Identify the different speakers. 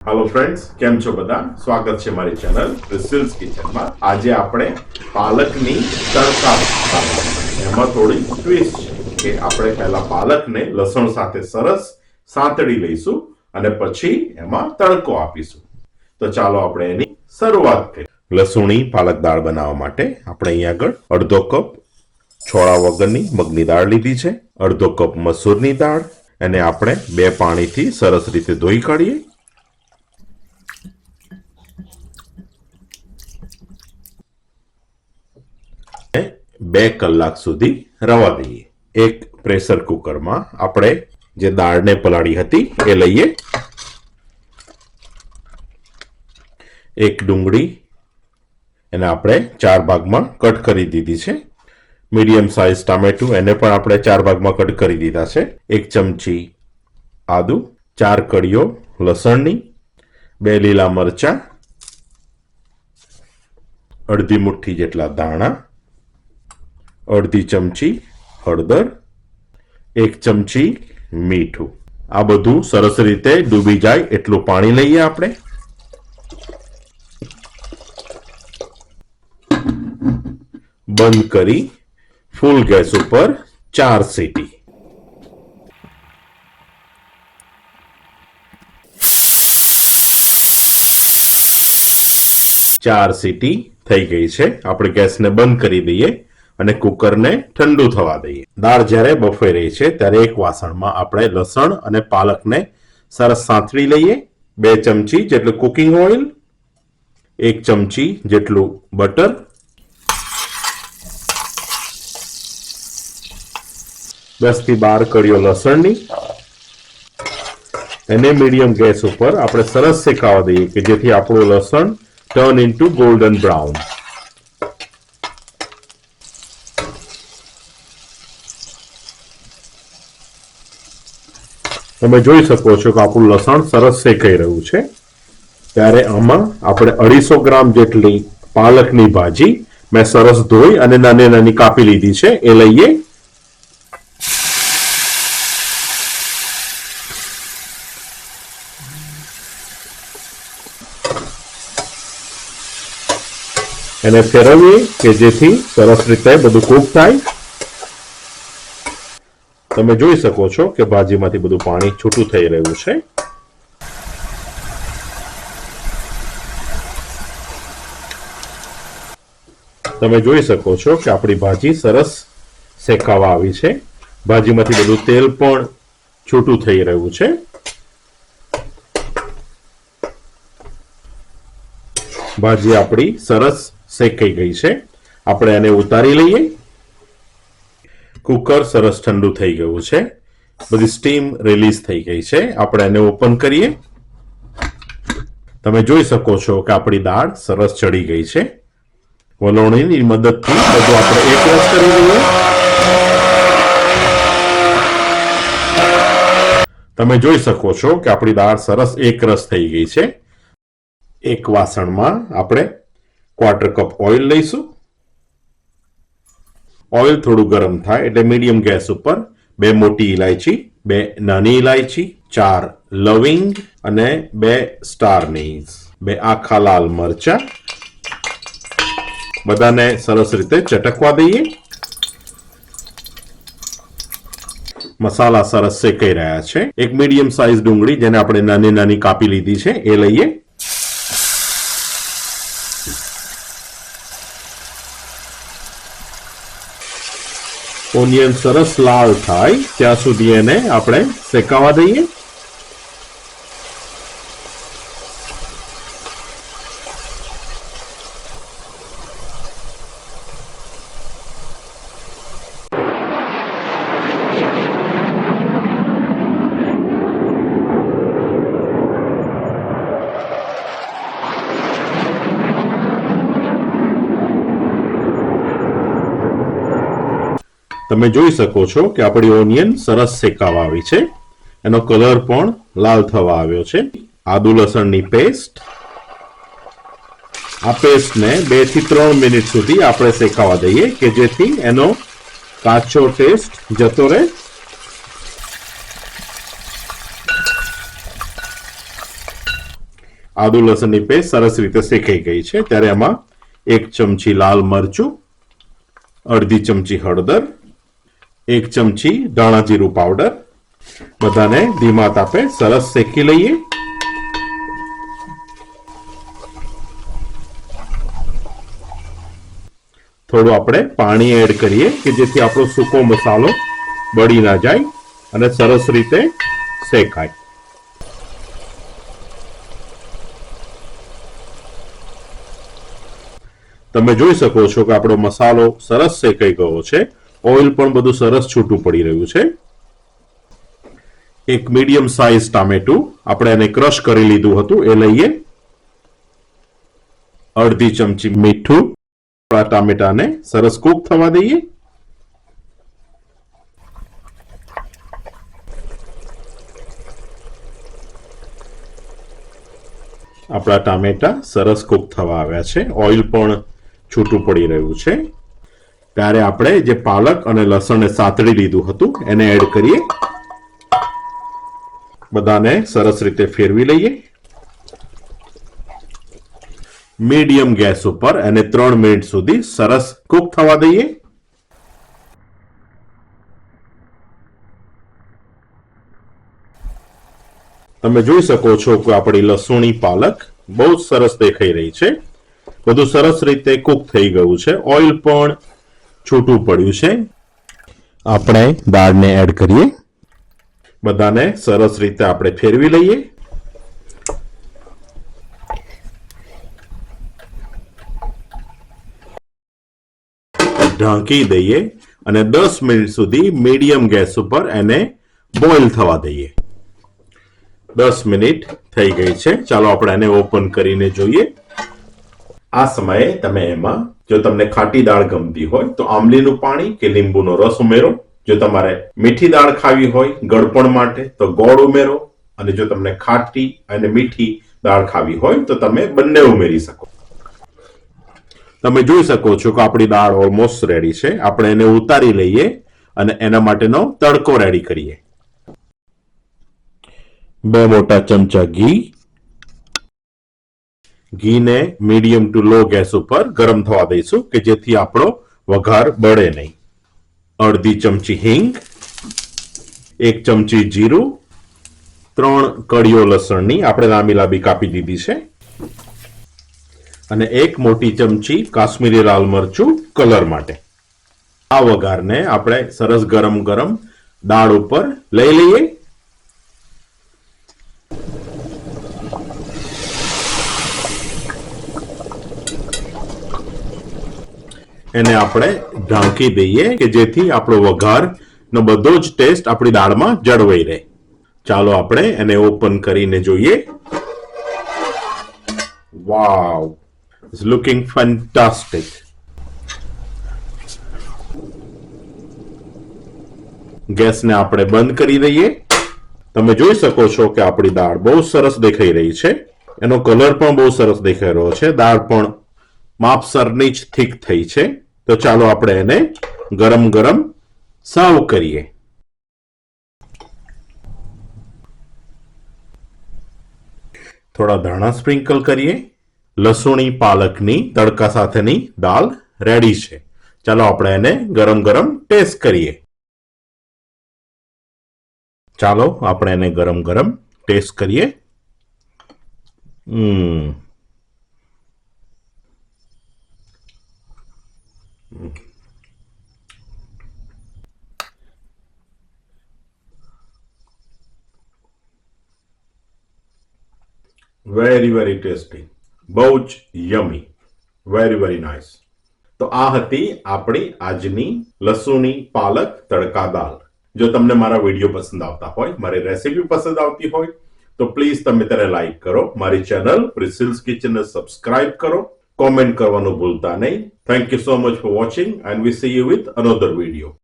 Speaker 1: હાલો friends કેમ છો બધા? સ્વાગત છે મારી ચેનલ રિસિલ્સ કિચનમાં આજે આપણે પાલકની તડકા એમાં થોડી ટ્વિસ્ટ છે કે આપણે પહેલા પાલકને લસણ સાથે સરસ સાંતળી લઈશું અને પછી એમાં તડકો આપીશું. તો ચાલો આપણે એની શરૂઆત કરીએ. લસુણી પાલક દાળ બનાવવા માટે આપણે અહીંયા આગળ અડધો કપ છોળા વગરની મગની દાળ લીધી છે. અડધો કપ મસૂરની દાળ. અને આપણે બે પાણીથી સરસ રીતે ધોઈ કાઢીએ ને બે કલાક સુધી રવા દઈએ. એક પ્રેશર કુકરમાં આપણે જે દાળને પલાળી હતી એ લઈએ. એક ડુંગળી એને આપણે ચાર ભાગમાં કટ કરી દીધી છે. મીડિયમ સાઇઝ ટામેટું એને પણ આપણે ચાર ભાગમાં કટ કરી દીધા છે. એક ચમચી આદુ, ચાર કડીઓ લસણની, બે લીલા મરચા, અડધી મુઠ્ઠી જેટલા દાણા અડધી ચમચી હળદર, એક ચમચી મીઠું. આ બધું સરસ રીતે ડૂબી જાય એટલું પાણી લઈએ આપણે. બંધ કરી ફૂલ ગેસ ઉપર ચાર સીટી. ચાર સીટી થઈ ગઈ છે. આપણે ગેસને બંધ કરી દઈએ. અને કુકરને ઠંડુ થવા દઈએ. દાળ જ્યારે બફાઈ રહી છે, ત્યારે એક વાસણમાં આપણે લસણ અને પાલકને સરસ સાંતળી લઈએ. બે ચમચી જેટલું કુકિંગ ઓઇલ, એક ચમચી જેટલું બટર. દસથી બાર કળીઓ લસણની. એને મીડિયમ ગેસ ઉપર આપણે સરસ શેકાવા દઈએ કે જેથી આપણું લસણ ટર્ન ઇન્ટુ ગોલ્ડન બ્રાઉન તમે જોઈ શકો છો કે આપણું લસણ સરસ શેકાઈ રહ્યું છે. ત્યારે આમાં આપણે અઢીસો ગ્રામ જેટલી પાલકની ભાજી મેં સરસ ધોઈ અને નાની નાની કાપી લીધી છે. એ લઈએ. એને ફેરવીએ કે જેથી સરસ રીતે બધું કૂક થાય. તમે જોઈ શકો છો કે ભાજીમાંથી બધું પાણી છૂટું થઈ રહ્યું છે. તમે જોઈ શકો છો કે આપણી ભાજી સરસ શેકાવા આવી છે. ભાજીમાંથી બધું તેલ પણ છૂટું થઈ રહ્યું છે. ભાજી આપણી સરસ શેકાઈ ગઈ છે. આપણે એને ઉતારી લઈએ. કુકર સરસ ઠંડુ થઈ ગયું છે. બધી સ્ટીમ રિલીઝ થઈ ગઈ છે. આપણે એને ઓપન કરીએ. તમે જોઈ શકો છો કે આપણી દાળ સરસ ચડી ગઈ છે. વલોણીની મદદથી બધું આપણે એક રસ કરી દઈએ તમે જોઈ શકો છો કે આપણી દાળ સરસ એક રસ થઈ ગઈ છે. એક વાસણમાં આપણે ક્વાર્ટર કપ ઓઇલ લઈશું. ઓઇલ થોડું ગરમ થાય એટલે મીડિયમ ગેસ ઉપર બે મોટી ઇલાયચી બે નાની ઇલાયચી ચાર લવિંગ અને બે સ્ટાર નીઝ બે આખા લાલ મરચા. બધાને સરસ રીતે ચટકવા દઈએ. મસાલા સરસ શેકાઈ રહ્યા છે. એક મીડિયમ સાઇઝ ડુંગળી જેને આપણે નાની નાની કાપી લીધી છે, એ લઈએ. ઓનિયન સરસ લાલ થાય ત્યાં સુધી એને આપણે શેકાવા દઈએ. તમે જોઈ શકો છો કે આપણી ઓનિયન સરસ શેકાવા આવી છે. એનો કલર પણ લાલ થવા આવ્યો છે. આદુ લસણની પેસ્ટ. આ પેસ્ટને બેથી ત્રણ મિનિટ સુધી આપણે શેકાવા દઈએ કે જેથી એનો કાચો ટેસ્ટ જતો રહે. આદુ લસણની પેસ્ટ સરસ રીતે શેકાઈ ગઈ છે. ત્યારે એમાં એક ચમચી લાલ મરચું, અડધી ચમચી હળદર એક ચમચી ધાણા જીરું પાવડર બધાને ધીમા તાપે સરસ શેકી લઈએ. થોડું આપણે પાણી એડ કરીએ કે જેથી આપણો સૂકો મસાલો બળી ના જાય અને સરસ રીતે શેકાય. તમે જોઈ શકો છો કે આપણો મસાલો સરસ શેકાઈ ગયો છે. ઓઇલ પણ બધું સરસ છૂટું પડી રહ્યું છે. એક મીડિયમ સાઇઝ ટામેટું આપણે એને ક્રશ કરી લીધું હતું, એ લઈએ. અડધી ચમચી મીઠું આપણા ટામેટાને સરસ કૂક થવા દઈએ. આપણા ટામેટા સરસ કૂક થવા આવ્યા છે. ઓઇલ પણ છૂટું પડી રહ્યું છે. ત્યારે આપણે જે પાલક અને લસણને સાતડી લીધું હતું, એને એડ કરીએ. બધાને સરસ રીતે ફેરવી લઈએ. મીડિયમ ગેસ ઉપર એને ત્રણ મિનિટ સુધી સરસ કુક થવા દઈએ. તમે જોઈ શકો છો કે આપણી લસુણી પાલક બહુ સરસ દેખાઈ રહી છે. બધું સરસ રીતે કૂક થઈ ગયું છે. ઓઇલ પણ છૂટું પડ્યું છે. આપણે દાળને એડ કરીએ. બધાને સરસ રીતે આપણે ફેરવી લઈએ. ઢાંકી દઈએ અને દસ મિનિટ સુધી મીડિયમ ગેસ ઉપર એને બોઇલ થવા દઈએ. દસ મિનિટ થઈ ગઈ છે. ચાલો આપણે એને ઓપન કરીને જોઈએ. આ સમયે તમે એમાં જો તમને ખાટી દાળ ગમતી હોય, તો આમલીનું પાણી કે લીંબુનો રસ ઉમેરો. જો તમારે મીઠી દાળ ખાવી હોય ગળપણ માટે, તો ગોળ ઉમેરો. અને જો તમને ખાટી અને મીઠી દાળ ખાવી હોય, તો તમે બંને ઉમેરી શકો. તમે જોઈ શકો છો કે આપણી દાળ ઓલમોસ્ટ રેડી છે. આપણે એને ઉતારી લઈએ અને એના માટેનો તડકો રેડી કરીએ. બે મોટા ચમચા ઘી ઘીને મીડિયમ ટુ લો ગેસ ઉપર ગરમ થવા દઈશું કે જેથી આપણો વઘાર બળે નહીં. અડધી ચમચી હિંગ, એક ચમચી જીરું, ત્રણ કળીઓ લસણની આપણે લાંબી લાંબી કાપી દીધી છે. અને એક મોટી ચમચી કાશ્મીરી લાલ મરચું કલર માટે. આ વઘારને આપણે સરસ ગરમ ગરમ દાળ ઉપર લઈ લઈએ. એને આપણે ઢાંકી દઈએ કે જેથી આપણો વઘાર નો બધો જ ટેસ્ટ આપણી દાળમાં જળવાઈ રહે. ચાલો આપણે એને ઓપન કરીને જોઈએ. વાવ ઇટ્સ લુકિંગ ફેન્ટાસ્ટિક ગેસને આપણે બંધ કરી દઈએ. તમે જોઈ શકો છો કે આપણી દાળ બહુ સરસ દેખાઈ રહી છે. એનો કલર પણ બહુ સરસ દેખાઈ રહ્યો છે. દાળ પણ માપસરની જ થીક થઈ છે. તો ચાલો આપણે એને ગરમ ગરમ સર્વ કરીએ. થોડા ધાણા સ્પ્રિંકલ કરીએ. લસુણી, પાલકની, તડકા સાથેની દાળ રેડી છે. ચાલો આપણે એને ગરમ ગરમ ટેસ્ટ કરીએ. ચાલો આપણે એને ગરમ ગરમ ટેસ્ટ કરીએ. હમ. વેરી વેરી ટેસ્ટી બહુ જ યમી વેરી વેરી નાઇસ તો આ હતી આપણી આજની લસુણી પાલક તડકા દાળ જો તમને મારા વીડિયો પસંદ આવતા હોય મારી રેસીપી પસંદ આવતી હોય તો પ્લીઝ તમે તેને લાઈક કરો મારી ચેનલ પ્રિસિલ્સ કિચનને સબસ્ક્રાઇબ કરો કોમેન્ટ કરવાનું ભૂલતા નહીં. Thank you so much for watching and we see you with another video